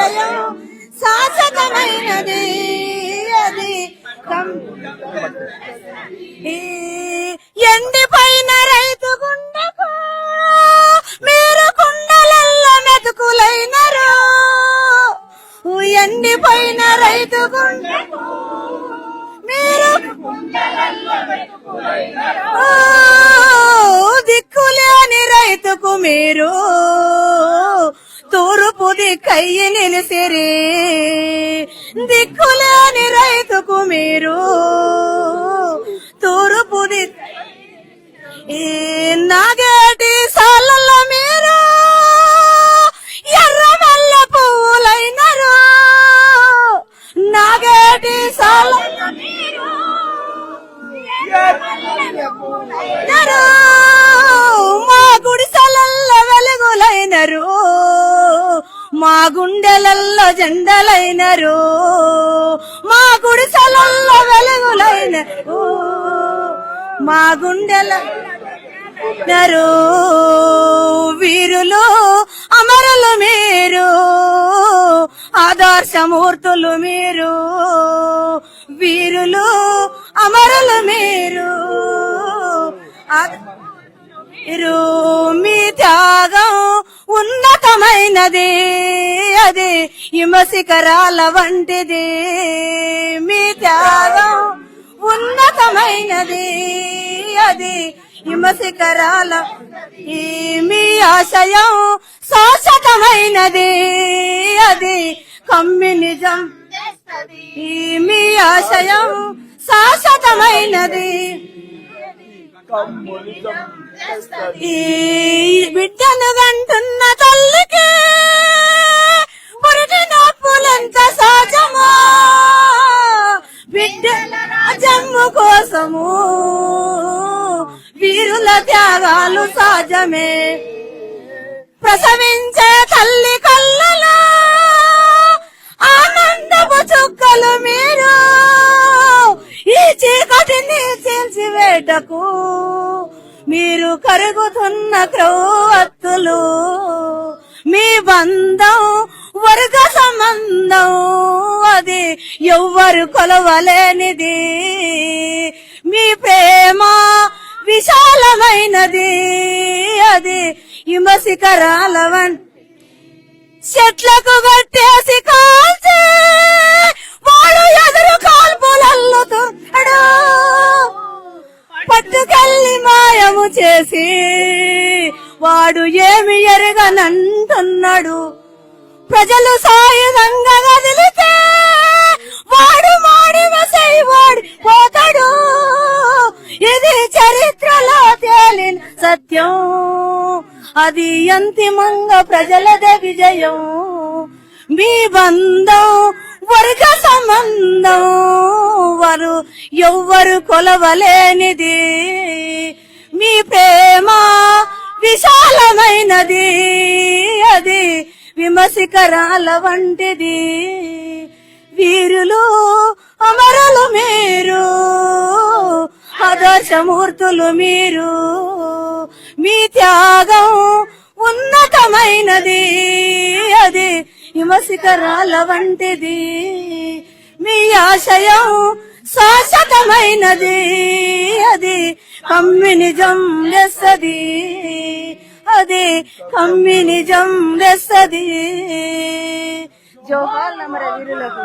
విజయం శాశ్వతమైనది. అది ఎండిపోయిన రైతు గుండకు మీరు కుండలల్లో మెతుకులైనరు. ఎండిపోయిన రైతు గుండెకు మీరు దిక్కులేని రైతుకు మీరు కయ్యి దిక్కయ్యి నిలిసిరి. దిక్కులేని రైతుకు మీరు తూర్పు నాగేటి సాలలో మీరు ఎర్రమల్ల పువ్వులైనరు. నాగేటి సాల మీరు మా గుండెలల్లో జెండలైనరు. మా గుడిసెలల్లో వెలుగులైనరు. మా గుండెల వీరులు అమరులు మీరు. ఆదర్శమూర్తులు మీరు. వీరులు అమరులు మీరు. మీరు మీ త్యాగం ఉన్నతమైనది అది హిమశిఖరాల వంటిది. మీ త్యాగం ఉన్నతమైనది అది హిమశిఖరాల మీ ఆశయం శాశ్వతమైనది అది కమ్యూనిజం ఈ మీ ఆశయం శాశ్వతమైనది. ఈ బిడ్డను గంటున్న తల్లికి పురిటి నొప్పులంత సహజమా? బిడ్డల రాజమ్ము కోసము వీరుల త్యాగాలు సహజమే. ప్రసవించే తల్లి కళ్ళలో ఆనందపు చుక్కలు చేయుటకు మీరు కరుగుతున్న క్రొవ్వత్తులు మీ బంధం వర్గ సంబంధం అది ఎవ్వరు కొలవలేనిది. మీ ప్రేమ విశాలమైనది అది హిమశిఖరాల చెట్లకు కట్టేసి కాల్చే వాడు ఎదురు కాల్పులల్లుతున్నాడు మాయము చేసి వాడు ఏమి ఎరగనంటున్నాడు? ప్రజలు సాయుధంగా కదిలితే వాడు మాడి వాడి పోతాడు. ఇది చరిత్రలో తేలిన సత్యం. అది అంతిమంగా ప్రజలదే విజయం. మీ బంధం వర్గ సంబంధం వారు ఎవ్వరు కొలవలేనిది. మీ ప్రేమ విశాలమైనది అది విమసికరాల వంటిది. వీరులు అమరులు మీరు ఆదర్శమూర్తులు మీరు. మీ త్యాగం ఉన్నతమైనది అది హిమశిఖరాల వంటిది మీ ఆశయం శాశ్వతమైనది. అది కమ్యూనిజం లెస్సది అది కమ్యూనిజం లెస్సది జోహార్ నమర వీరులకు